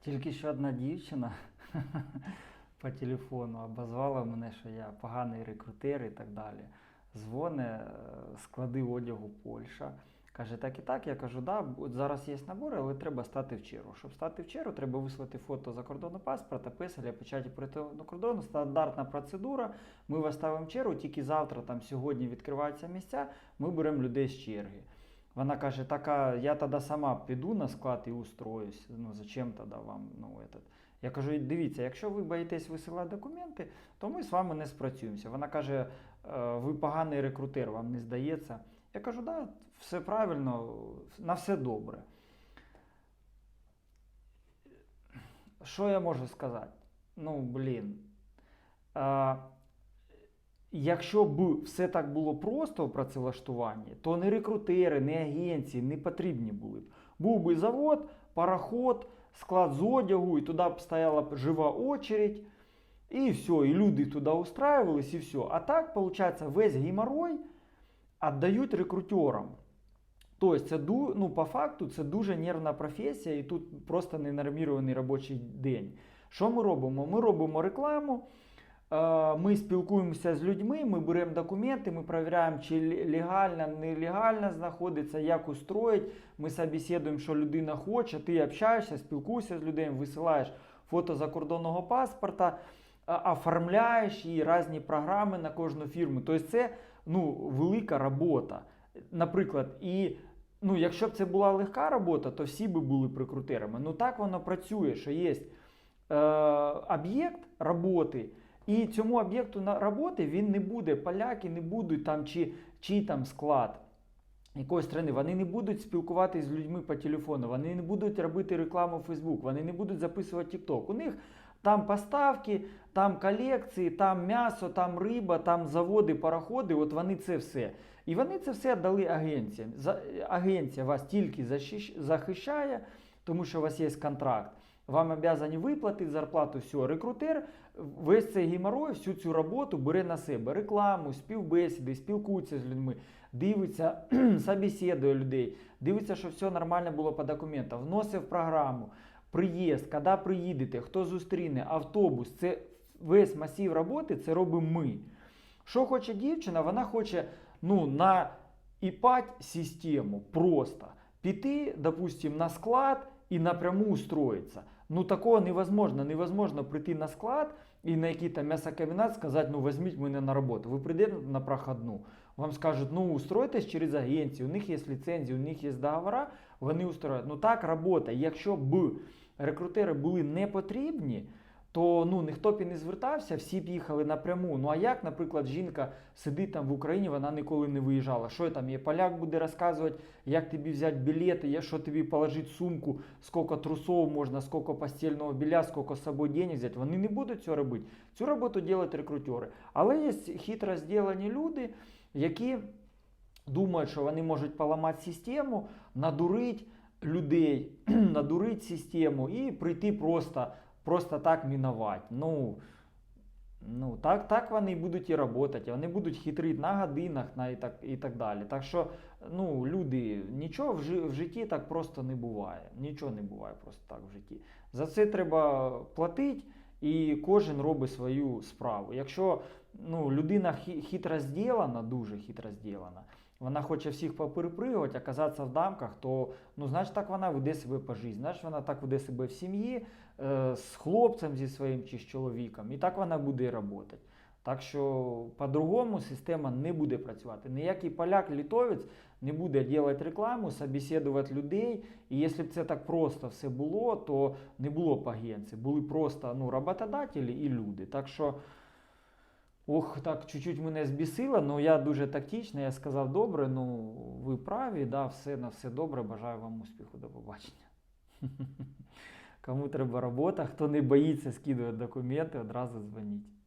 Тільки що одна дівчина по телефону обозвала мене, що я поганий рекрутер і так далі. Дзвоне, е, склади одягу Польща. Каже, так і так. Я кажу, да, от зараз є набори, але треба стати в чергу. Щоб стати в чергу, треба вислати фото закордонного паспорта, писаря, печаті перетину кордону, стандартна процедура. Ми вас ставимо в чергу, тільки завтра, там сьогодні відкриваються місця, ми беремо людей з черги. Вона каже, так, а я тоді сама піду на склад і устроюсь. Ну, зачем тоді вам? Ну, этот. Я кажу, дивіться, якщо ви боїтесь висилати документи, то ми з вами не спрацюємося. Вона каже, «Е, ви поганий рекрутер, вам не здається. Я кажу, да, все правильно, на все добре. Що я можу сказати? Ну, блін. Якщо б все так було просто в працевлаштуванні, то не рекрутери, не агенції не потрібні були б. Був би завод, пароход, склад з одягу, і туди б стояла б жива очередь, і все, і люди туди устраювались, і все. А так, виходить, весь геморрой віддають рекрутерам. Тобто, це ну, по факту це дуже нервна професія, і тут просто ненормірований робочий день. Що ми робимо? Ми робимо рекламу, ми спілкуємося з людьми, ми беремо документи, ми перевіряємо, чи ле- легально, нелегально знаходиться, як устроїть. Ми собеседуємо, що людина хоче, ти общаєшся, спілкуєшся з людьми, висилаєш фото закордонного паспорта, оформляєш і різні програми на кожну фірму. Тобто це ну, велика робота. Наприклад, і ну, якщо б це була легка робота, то всі би були прикрутерами. Ну так воно працює, що є е, об'єкт роботи, і цьому об'єкту на роботи він не буде, поляки не будуть там чи, чи там склад. Якоїсь країни, вони не будуть спілкуватися з людьми по телефону, вони не будуть робити рекламу в Facebook, вони не будуть записувати TikTok. У них там поставки, там колекції, там м'ясо, там риба, там заводи, пароходи, от вони це все. І вони це все дали агенціям. Агенція вас тільки захищає, тому що у вас є контракт. Вам обязані виплатити зарплату, все. Рекрутер весь цей геморрой, всю цю роботу бере на себе. Рекламу, співбесіди, спілкується з людьми, дивиться, собеседує людей, дивиться, що все нормально було по документам, вносить в програму. Приїзд, коли приїдете, хто зустріне, автобус, це весь масив роботи, це робимо ми. Що хоче дівчина? Вона хоче ну, на іпать систему просто піти, допустим, на склад і напряму устроиться. Ну такого невозможно. Невозможно прийти на склад і на який-то мясокомбинат сказати, ну візьміть мене на роботу. Ви прийдете на проходну. Вам скажуть, ну устройтесь через агенцію, у них є ліцензії, у них є договори, вони устроять. Ну так робота. Якщо б рекрутери були не потрібні, то ну ніхто б і не звертався, всі б їхали напряму. Ну а як, наприклад, жінка сидить там в Україні, вона ніколи не виїжджала. Що там є? Поляк буде розказувати, як тобі взяти білети, що тобі положити сумку, скільки трусов можна, скільки постільного біля, скільки з собою денег взяти. Вони не будуть цього робити. Цю роботу роблять рекрутери. Але є хитро зділені люди, які думають, що вони можуть поламати систему, надурити людей, надурити систему і прийти просто, просто так мінувати. Ну, ну так, так вони будуть і працювати, вони будуть хитрити на годинах на і, так, і так далі. Так що, ну, люди, нічого в, в житті так просто не буває. Нічого не буває просто так в житті. За це треба платити. І кожен робить свою справу. Якщо ну, людина хитро зділана, дуже хитро зділана, вона хоче всіх поперепригувати, оказатися в дамках, то ну, значить так вона веде себе по житті, значить вона так веде себе в сім'ї, е, з хлопцем зі своїм чи з чоловіком, і так вона буде і працювати. Так що по-другому система не буде працювати. Ніякий поляк, літовець не буде робити рекламу, собеседувати людей. І якщо б це так просто все було, то не було б агенції, були просто ну, роботодателі і люди. Так що, ох, так чуть-чуть мене збісило, але я дуже тактичний, я сказав, добре, ну ви праві, да, все на все добре, бажаю вам успіху, до побачення. Кому треба робота, хто не боїться скидувати документи, одразу дзвоніть.